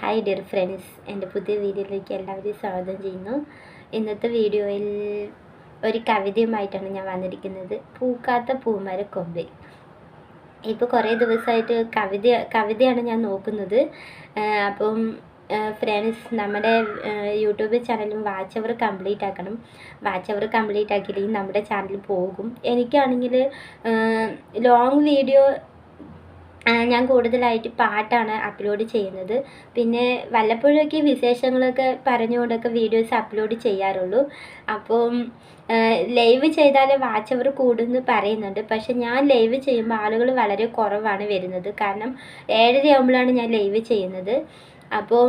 Hi dear friends എന്റെ പുതിയ വീഡിയോയിലേക്ക് എല്ലാവരെയും സ്വാഗതം ചെയ്യുന്നു. ഇന്നത്തെ വീഡിയോയിൽ ഒരു കവിതയുമായിട്ടാണ് ഞാൻ വന്നിരിക്കുന്നത്. പൂക്കാത്ത പൂമര കൊമ്പ്. ഇപ്പോൾ കുറേ ദിവസമായിട്ട് കവിത കവിതയാണ് ഞാൻ നോക്കുന്നത്. അപ്പം ഫ്രണ്ട്സ് നമ്മുടെ യൂട്യൂബ് ചാനലും വാച്ച് അവർ കംപ്ലീറ്റ് ആക്കണം. വാച്ച് അവർ കംപ്ലീറ്റ് ആക്കിയില്ലെങ്കിൽ നമ്മുടെ ചാനൽ പോകും. എനിക്കാണെങ്കിൽ ലോങ് വീഡിയോ ഞാൻ കൂടുതലായിട്ട് പാട്ടാണ് അപ്ലോഡ് ചെയ്യുന്നത്. പിന്നെ വല്ലപ്പോഴൊക്കെ വിശേഷങ്ങളൊക്കെ പറഞ്ഞുകൊണ്ടൊക്കെ വീഡിയോസ് അപ്ലോഡ് ചെയ്യാറുള്ളൂ. അപ്പം ലൈവ് ചെയ്താൽ വാച്ച് അവർ കൂടുമെന്ന് പറയുന്നുണ്ട്. പക്ഷെ ഞാൻ ലൈവ് ചെയ്യുമ്പോൾ ആളുകൾ വളരെ കുറവാണ് വരുന്നത്. കാരണം ഏഴര ആകുമ്പോഴാണ് ഞാൻ ലൈവ് ചെയ്യുന്നത്. അപ്പോൾ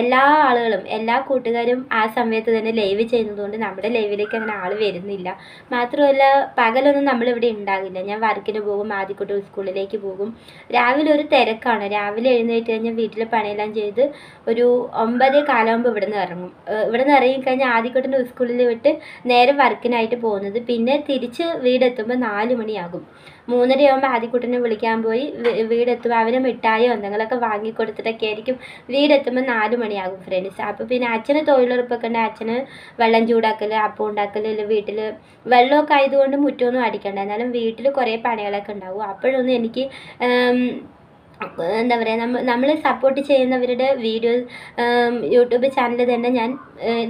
എല്ലാ ആളുകളും എല്ലാ കൂട്ടുകാരും ആ സമയത്ത് തന്നെ ലൈവ് ചെയ്യുന്നതുകൊണ്ട് നമ്മുടെ ലൈവിലേക്ക് അങ്ങനെ ആൾ വരുന്നില്ല. മാത്രമല്ല പകലൊന്നും നമ്മളിവിടെ ഉണ്ടാകില്ല ഞാൻ വർക്കിന് പോകും ആദ്യക്കുട്ടി സ്കൂളിലേക്ക് പോകും. രാവിലെ ഒരു തിരക്കാണ്. രാവിലെ എഴുന്നേറ്റ് കഴിഞ്ഞാൽ വീട്ടിലെ പണിയെല്ലാം ചെയ്ത് ഒരു ഒമ്പത് കാലാകുമ്പോൾ ഇവിടെ നിന്ന് ഇറങ്ങും ഇവിടെ നിന്ന് ഇറങ്ങിക്കഴിഞ്ഞാൽ ആദ്യക്കുട്ടിന്റെ സ്കൂളിൽ വിട്ട് നേരെ വർക്കിനായിട്ട് പോകുന്നത്. പിന്നെ തിരിച്ച് വീടെത്തുമ്പോൾ നാല് മണിയാകും. മൂന്നരയാകുമ്പോൾ ആദ്യക്കുട്ടനെ വിളിക്കാൻ പോയി. വീടെത്തുമ്പോൾ അവന് മിഠായോ എന്തെങ്കിലുമൊക്കെ വാങ്ങിക്കൊടുത്തിട്ടൊക്കെ ആയിരിക്കും. വീടെത്തുമ്പോൾ നാല് മണിയാകും ഫ്രണ്ട്സ് അപ്പോൾ പിന്നെ അച്ഛന് തൊഴിലുറപ്പൊക്കെ ഉണ്ട് അച്ഛന് വെള്ളം ചൂടാക്കൽ അപ്പം ഉണ്ടാക്കൽ വീട്ടിൽ വെള്ളമൊക്കെ ആയതുകൊണ്ട് മുറ്റമൊന്നും അടിക്കണ്ട. എന്നാലും വീട്ടിൽ കുറേ പണികളൊക്കെ ഉണ്ടാവും. അപ്പോഴൊന്നും എനിക്ക് എന്താ പറയുക നമ്മൾ നമ്മൾ സപ്പോർട്ട് ചെയ്യുന്നവരുടെ വീഡിയോ യൂട്യൂബ് ചാനൽ തന്നെ ഞാൻ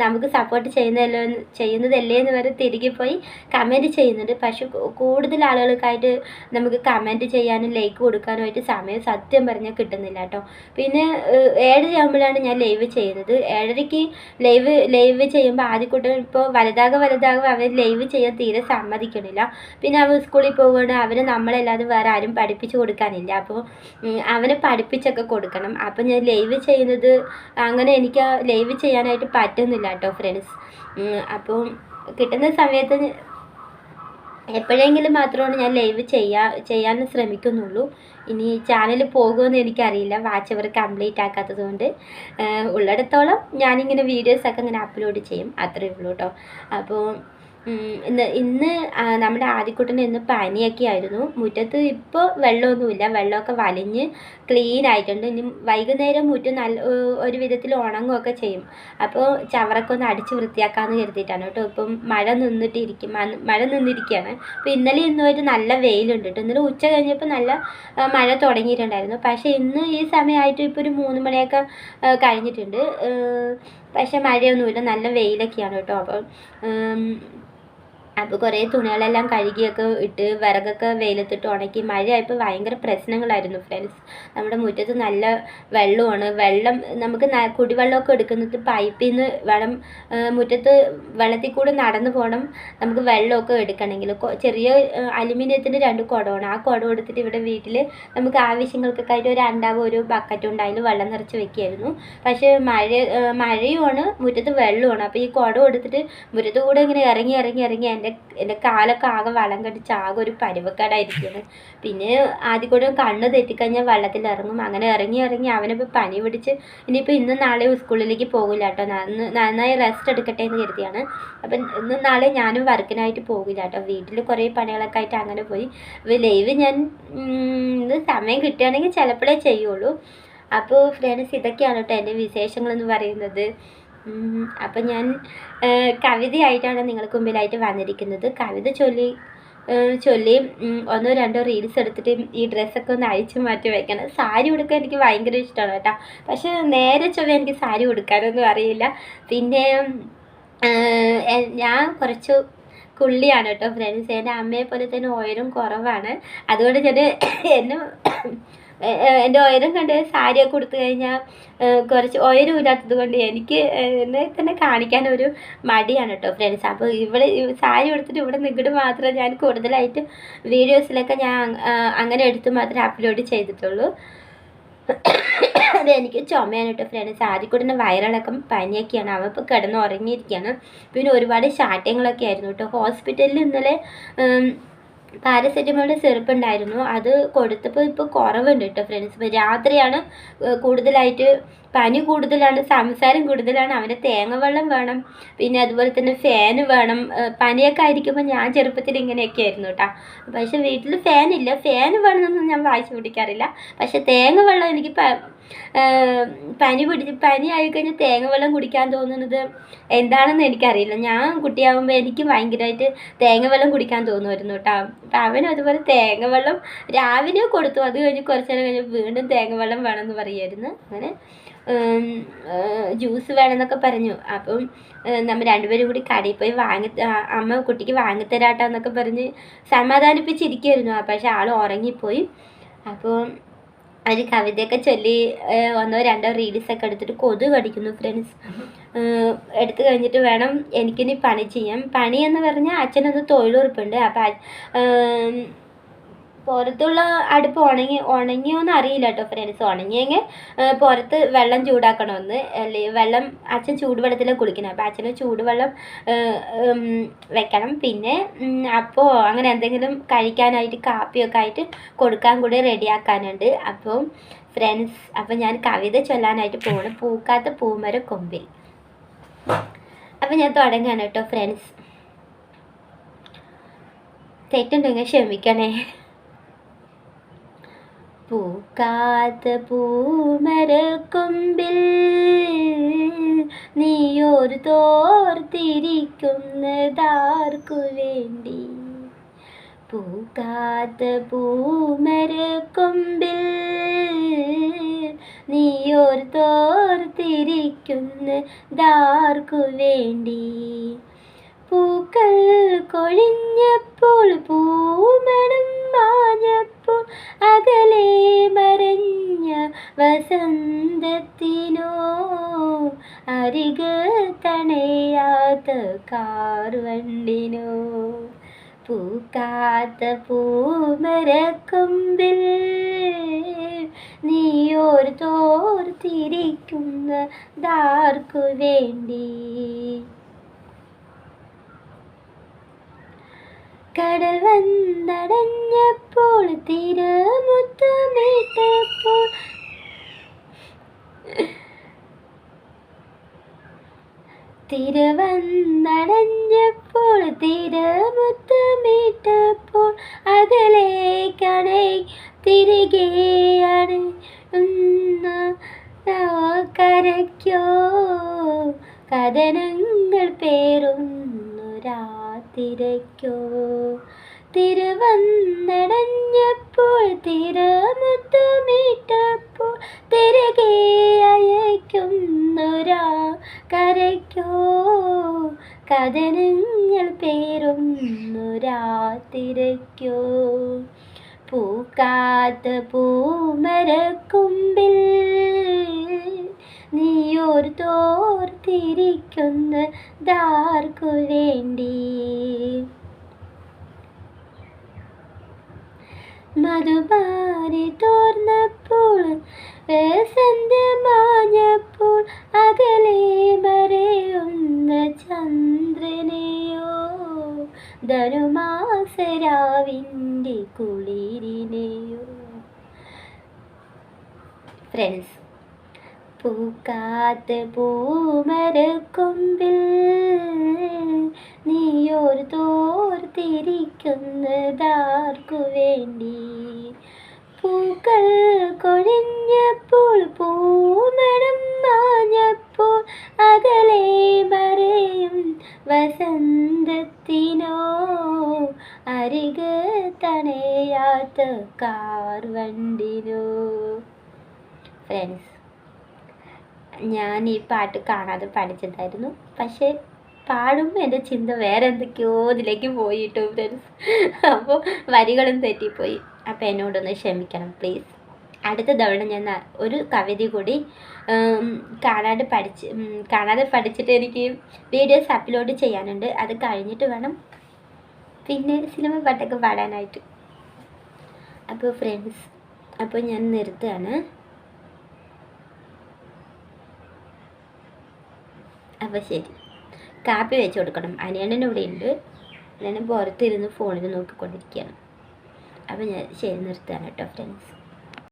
നമുക്ക് സപ്പോർട്ട് ചെയ്യുന്നതല്ലോ ചെയ്യുന്നതല്ലേ എന്ന് വരെ തിരികെ പോയി കമന്റ് ചെയ്യുന്നുണ്ട്. പക്ഷെ കൂടുതൽ ആളുകൾക്കായിട്ട് നമുക്ക് കമന്റ് ചെയ്യാനും ലൈക്ക് കൊടുക്കാനുമായിട്ട് സമയം സത്യം പറഞ്ഞാൽ കിട്ടുന്നില്ല കേട്ടോ. പിന്നെ ഏഹ്, ഏഴര ആകുമ്പോഴാണ് ഞാൻ ലൈവ് ചെയ്യുന്നത്. ഏഴരയ്ക്ക് ലൈവ് ലൈവ് ചെയ്യുമ്പോൾ ആദ്യക്കൂട്ടം ഇപ്പോൾ വലുതാകെ വലുതാകും അവർ ലൈവ് ചെയ്യാൻ തീരെ സമ്മതിക്കണില്ല. പിന്നെ അവർ സ്കൂളിൽ പോകുകയാണ് അവർ നമ്മളല്ലാതെ വേറെ ആരും പഠിപ്പിച്ചു കൊടുക്കാനില്ല. അപ്പോൾ അവനെ പഠിപ്പിച്ചൊക്കെ കൊടുക്കണം. അപ്പം ഞാൻ ലൈവ് ചെയ്യുന്നത് അങ്ങനെ എനിക്ക് ലൈവ് ചെയ്യാനായിട്ട് പറ്റുന്നില്ല കേട്ടോ ഫ്രണ്ട്സ് അപ്പം കിട്ടുന്ന സമയത്ത് എപ്പോഴെങ്കിലും മാത്രമാണ് ഞാൻ ലൈവ് ചെയ്യാ ചെയ്യാൻ ശ്രമിക്കുന്നുള്ളൂ. ഇനി ചാനൽ പോകുമെന്ന് എനിക്കറിയില്ല. വാച്ച് അവർ കംപ്ലീറ്റ് ആക്കാത്തത് കൊണ്ട്. ഉള്ളിടത്തോളം ഞാനിങ്ങനെ വീഡിയോസൊക്കെ ഇങ്ങനെ അപ്ലോഡ് ചെയ്യും. അത്രയേ ഉള്ളൂ കേട്ടോ. അപ്പോൾ ഇന്ന് ഇന്ന് നമ്മുടെ ആദ്യക്കുട്ടന് ഇന്ന് പനിയൊക്കെ ആയിരുന്നു മുറ്റത്ത് ഇപ്പോൾ വെള്ളമൊന്നുമില്ല. വെള്ളമൊക്കെ വലിഞ്ഞ് ക്ലീൻ ആയിട്ടുണ്ട്. ഇനി വൈകുന്നേരം മുറ്റം നല്ല ഒരു വിധത്തിൽ ഉണങ്ങുകയൊക്കെ ചെയ്യും. അപ്പോൾ ചവറൊക്കെ ഒന്ന് അടിച്ച് വൃത്തിയാക്കാമെന്ന് കരുതിയിട്ടാണ് കേട്ടോ. ഇപ്പം മഴ നിന്നിട്ടിരിക്കും മഴ നിന്നിരിക്കുകയാണ് അപ്പോൾ ഇന്നലെ ഇന്നുമായിട്ട് നല്ല വെയിലുണ്ട് കേട്ടോ. ഇന്നലെ ഉച്ച കഴിഞ്ഞപ്പോൾ നല്ല മഴ തുടങ്ങിയിട്ടുണ്ടായിരുന്നു. പക്ഷേ ഇന്ന് ഈ സമയമായിട്ട് ഇപ്പോൾ ഒരു മൂന്ന് മണിയൊക്കെ കഴിഞ്ഞിട്ടുണ്ട്. പക്ഷേ മഴയൊന്നുമില്ല. നല്ല വെയിലൊക്കെയാണ് കേട്ടോ. അപ്പം അപ്പോൾ കുറേ തുണികളെല്ലാം കഴുകിയൊക്കെ ഇട്ട് വിറകൊക്കെ വെയിലത്തിട്ട് ഉണക്കി. മഴയായപ്പോൾ ഭയങ്കര പ്രശ്നങ്ങളായിരുന്നു ഫ്രണ്ട്സ് നമ്മുടെ മുറ്റത്ത് നല്ല വെള്ളമാണ്. വെള്ളം നമുക്ക് കുടിവെള്ളമൊക്കെ എടുക്കുന്നത് പൈപ്പിൽ നിന്ന് വേണം മുറ്റത്ത് വെള്ളത്തിൽ കൂടെ നടന്നു പോകണം നമുക്ക് വെള്ളമൊക്കെ എടുക്കണമെങ്കിൽ. ചെറിയ അലുമിനിയത്തിന്റെ രണ്ട് കുടമാണ് ആ കുടം എടുത്തിട്ട് ഇവിടെ വീട്ടിൽ നമുക്ക് ആവശ്യങ്ങൾക്കൊക്കെ ഒരു അണ്ടാവ് ഒരു ബക്കറ്റ് ഉണ്ട്. വെള്ളം നിറച്ച് വെക്കുകയായിരുന്നു. പക്ഷേ മഴ മഴയുമാണ്. മുറ്റത്ത് വെള്ളമാണ്. അപ്പോൾ ഈ കുടം എടുത്തിട്ട് മുറ്റത്ത് കൂടെ ഇങ്ങനെ ഇറങ്ങി ഇറങ്ങി ഇറങ്ങി എന്റെ എന്റെ കാലൊക്കെ ആകെ വളം കടിച്ച് ആകെ ഒരു പരുവക്കാടായിരിക്കുന്നത് പിന്നെ ആദ്യം കൂടെ കണ്ണ് തെറ്റിക്കഴിഞ്ഞാൽ വെള്ളത്തിൽ ഇറങ്ങും അങ്ങനെ ഇറങ്ങി ഇറങ്ങി അവനിപ്പോൾ പനി പിടിച്ച് ഇനിയിപ്പോൾ ഇന്നും നാളെ സ്കൂളിലേക്ക് പോകില്ല കേട്ടോ നന്നായി റെസ്റ്റ് എടുക്കട്ടെ എന്ന് കരുതിയാണ്. അപ്പം ഇന്നും നാളെ ഞാനും വർക്കിനായിട്ട് പോകില്ല കേട്ടോ വീട്ടിൽ കുറേ പണികളൊക്കെ ആയിട്ട് അങ്ങനെ പോയി. ലൈവ് ഞാൻ ഇത് സമയം കിട്ടുകയാണെങ്കിൽ ചിലപ്പോഴേ ചെയ്യുള്ളൂ. അപ്പോൾ ഫ്രണ്ട്സ് ഇതൊക്കെയാണ് കേട്ടോ എന്റെ വിശേഷങ്ങളെന്ന് പറയുന്നത്. അപ്പം ഞാൻ കവിതയായിട്ടാണ് നിങ്ങൾക്ക് മുമ്പിലായിട്ട് വന്നിരിക്കുന്നത്. കവിത ചൊല്ലി ചൊല്ലി ഒന്നോ രണ്ടോ റീൽസ് എടുത്തിട്ട് ഈ ഡ്രസ്സൊക്കെ ഒന്ന് അഴിച്ചു മാറ്റി വയ്ക്കണം സാരി ഉടുക്കാൻ എനിക്ക് ഭയങ്കര ഇഷ്ടമാണ് കേട്ടോ. പക്ഷേ നേരെ ചൊവ്വ എനിക്ക് സാരി ഉടുക്കാനൊന്നും അറിയില്ല. പിന്നെ ഞാൻ കുറച്ച് കുള്ളിയാണ് കേട്ടോ ഫ്രണ്ട്സ് എന്റെ അമ്മയെ പോലെ തന്നെ ഉയരം കുറവാണ്. അതുകൊണ്ട് ഞാൻ എന്നെ എന്റെ ഉയരം കണ്ട് സാരിയൊക്കെ കൊടുത്തു കഴിഞ്ഞാൽ കുറച്ച് ഉയരം ഇല്ലാത്തത് കൊണ്ട് എനിക്ക് എന്നെ തന്നെ കാണിക്കാൻ ഒരു മടിയാണ് കേട്ടോ ഫ്രണ്ട്സ് അപ്പോൾ ഇവിടെ സാരി എടുത്തിട്ട് ഇവിടെ നിങ്ങോട്ട് മാത്രം ഞാൻ കൂടുതലായിട്ട് വീഡിയോസിലൊക്കെ ഞാൻ അങ്ങനെ എടുത്ത് മാത്രം അപ്ലോഡ് ചെയ്തിട്ടുള്ളൂ. അത് എനിക്ക് ചുമയാണ് കേട്ടോ ഫ്രണ്ട്സ് ആദ്യം കൂടെ വയറിളക്കം പനിയൊക്കെയാണ്. അവൻ ഇപ്പോൾ കിടന്ന് ഉറങ്ങിയിരിക്കുകയാണ് പിന്നെ ഒരുപാട് ശാഠ്യങ്ങളൊക്കെ ആയിരുന്നു കേട്ടോ ഹോസ്പിറ്റലിൽ ഇന്നലെ പാരസെറ്റമോളിന്റെ സിറപ്പ് ഉണ്ടായിരുന്നു അത് കൊടുത്തപ്പോൾ ഇപ്പോൾ കുറവുണ്ട് കേട്ടോ ഫ്രണ്ട്സ് രാത്രിയാണ് കൂടുതലായിട്ട് പനി കൂടുതലാണ് സംസാരം കൂടുതലാണ്. അവന് തേങ്ങ വെള്ളം വേണം. പിന്നെ അതുപോലെ തന്നെ ഫാൻ വേണം. പനിയൊക്കെ ആയിരിക്കുമ്പോൾ ഞാൻ ചെറുപ്പത്തിൽ ഇങ്ങനെയൊക്കെ ആയിരുന്നു കേട്ടോ പക്ഷെ വീട്ടിൽ ഫാനില്ല ഫാൻ വേണമെന്നൊന്നും ഞാൻ വായിച്ചു പിടിക്കാറില്ല. പക്ഷെ തേങ്ങ വെള്ളം എനിക്ക് പനി പിടിച്ച് പനി ആയിക്കഴിഞ്ഞാൽ തേങ്ങ വെള്ളം കുടിക്കാൻ തോന്നുന്നത് എന്താണെന്ന് എനിക്കറിയില്ല. ഞാൻ കുട്ടിയാകുമ്പോൾ എനിക്ക് ഭയങ്കരമായിട്ട് തേങ്ങ വെള്ളം കുടിക്കാൻ തോന്നുമായിരുന്നു കേട്ടോ. അപ്പം അവനും അതുപോലെ തേങ്ങ വെള്ളം രാവിലെ കൊടുത്തു. അത് കഴിഞ്ഞ് കുറച്ച് നേരം കഴിഞ്ഞ് വീണ്ടും തേങ്ങ വെള്ളം വേണമെന്ന് പറയുമായിരുന്നു അങ്ങനെ ജ്യൂസ് വേണമെന്നൊക്കെ പറഞ്ഞു. അപ്പം നമ്മൾ രണ്ടുപേരും കൂടി കടയിൽ പോയി വാങ്ങി അമ്മ കുട്ടിക്ക് വാങ്ങിത്തരാട്ടോ എന്നൊക്കെ പറഞ്ഞ് സമാധാനിപ്പിച്ചിരിക്കുമായിരുന്നു പക്ഷെ ആൾ ഉറങ്ങിപ്പോയി. അപ്പോൾ ഒരു കവിതയൊക്കെ ചൊല്ലി ഒന്നോ രണ്ടോ റീൽസൊക്കെ എടുത്തിട്ട് കൊതു കടിക്കുന്നു ഫ്രണ്ട്സ് എടുത്തു കഴിഞ്ഞിട്ട് വേണം എനിക്കിനി പണി ചെയ്യാൻ. പണി എന്ന് പറഞ്ഞാൽ അച്ഛനൊന്ന് തൊഴിലുറപ്പുണ്ട്. അപ്പം പുറത്തുള്ള അടുപ്പ് ഉണങ്ങി ഉണങ്ങിയോന്ന് അറിയില്ല കേട്ടോ ഫ്രണ്ട്സ് ഉണങ്ങിയെങ്കിൽ പുറത്ത് വെള്ളം ചൂടാക്കണമെന്ന് അല്ലെ വെള്ളം അച്ഛൻ ചൂടുവെള്ളത്തിലേക്ക് കുളിക്കണം. അപ്പോൾ അച്ഛന് ചൂടുവെള്ളം വെക്കണം. പിന്നെ അപ്പോൾ അങ്ങനെ എന്തെങ്കിലും കഴിക്കാനായിട്ട് കാപ്പിയൊക്കെ ആയിട്ട് കൊടുക്കാൻ കൂടി റെഡിയാക്കാനുണ്ട്. അപ്പോൾ ഫ്രണ്ട്സ് അപ്പോൾ ഞാൻ കവിത ചൊല്ലാനായിട്ട് പോകണം പൂക്കാത്ത പൂമര കൊമ്പിൽ. അപ്പോൾ ഞാൻ തുടങ്ങാണ് കേട്ടോ ഫ്രണ്ട്സ് തെറ്റുണ്ടെങ്കിൽ ക്ഷമിക്കണേ. പൂക്കാത്ത പൂമരക്കൊമ്പിൽ നീയൊരു തോർത്തിരിക്കുന്നതാർക്കു വേണ്ടി? പൂക്കാത്ത പൂമരക്കൊമ്പിൽ നീയൊരു തോർത്തിരിക്കുന്നതാർക്കു വേണ്ടി? പൂക്കൾ കൊഴിഞ്ഞപ്പോൾ പൂമണം മാഞ്ഞപ്പോൾ അകലെ മറഞ്ഞ വസന്തത്തിനോ അരിക തണയാത്ത കാർവണ്ടിനോ? പൂക്കാത്ത പൂമരക്കൊമ്പിൽ നീയോർ തോർത്തിരിക്കുന്ന ദാർക്കു വേണ്ടി കടൽ വന്നടഞ്ഞപ്പോൾ തിരമുത്തമിട്ടപ്പോൾ തിരവന്നടഞ്ഞപ്പോൾ തിരമുത്തമിട്ടപ്പോൾ അകലേക്കണേ തിരികെയാണ് കരയ്ക്കോ കഥനങ്ങൾ പേറുന്നു രാതിരയ്ക്കോ തിരുവന്നടഞ്ഞപ്പോൾ തിരമുത്തുമിട്ടപ്പോൾ തിരകെ അയക്കുന്നൊരാ കരയ്ക്കോ? കഥനങ്ങൾ പേരുന്നൊരാ തിരക്കോ പൂക്കാത്ത പൂമരക്കൊമ്പിൽ നീയൊരു തോർത്തിരിക്കുന്ന ദാർക്കു വേണ്ടി. മധുപാരി പൂക്കാത്ത പൂമരക്കൊമ്പിൽ നീയൊരു തോർത്തിരിക്കുന്നതാർക്കു വേണ്ടി? പൂക്കൾ കൊഴിഞ്ഞപ്പോൾ പൂമരം മാഞ്ഞപ്പോൾ അകലെ മറയും വസന്തത്തിനോ? അരിക തണയാത്ത കാർ വണ്ടിനോ? ഫ്രണ്ട്സ് ഞാൻ ഈ പാട്ട് കാണാതെ പഠിച്ചതായിരുന്നു പക്ഷേ പാടുമ്പോൾ എന്റെ ചിന്ത വേറെ എന്തൊക്കെയോ ഇതിലേക്ക് പോയിട്ടു ഫ്രണ്ട്സ് അപ്പോൾ വരികളും തെറ്റിപ്പോയി. അപ്പോൾ എന്നോടൊന്ന് ക്ഷമിക്കണം പ്ലീസ് അടുത്ത തവണ ഞാൻ ഒരു കവിത കൂടി കാണാതെ പഠിച്ച് കാണാതെ പഠിച്ചിട്ട് എനിക്ക് വീഡിയോസ് അപ്ലോഡ് ചെയ്യാനുണ്ട്. അത് കഴിഞ്ഞിട്ട് വേണം പിന്നെ സിനിമ പാട്ടൊക്കെ പാടാനായിട്ട്. അപ്പോൾ ഫ്രണ്ട്സ് അപ്പോൾ ഞാൻ നിർത്തുകയാണ്. അപ്പോൾ ശരി. കാപ്പി വെച്ച് കൊടുക്കണം. അനിയണ്ണൻ ഇവിടെ ഉണ്ട് ഞാൻ പുറത്തിരുന്ന് ഫോണിൽ നോക്കിക്കൊണ്ടിരിക്കുകയാണ്. അപ്പോൾ ഞാൻ ശരി നിർത്തുകയാണ് ഫ്രണ്ട്സ്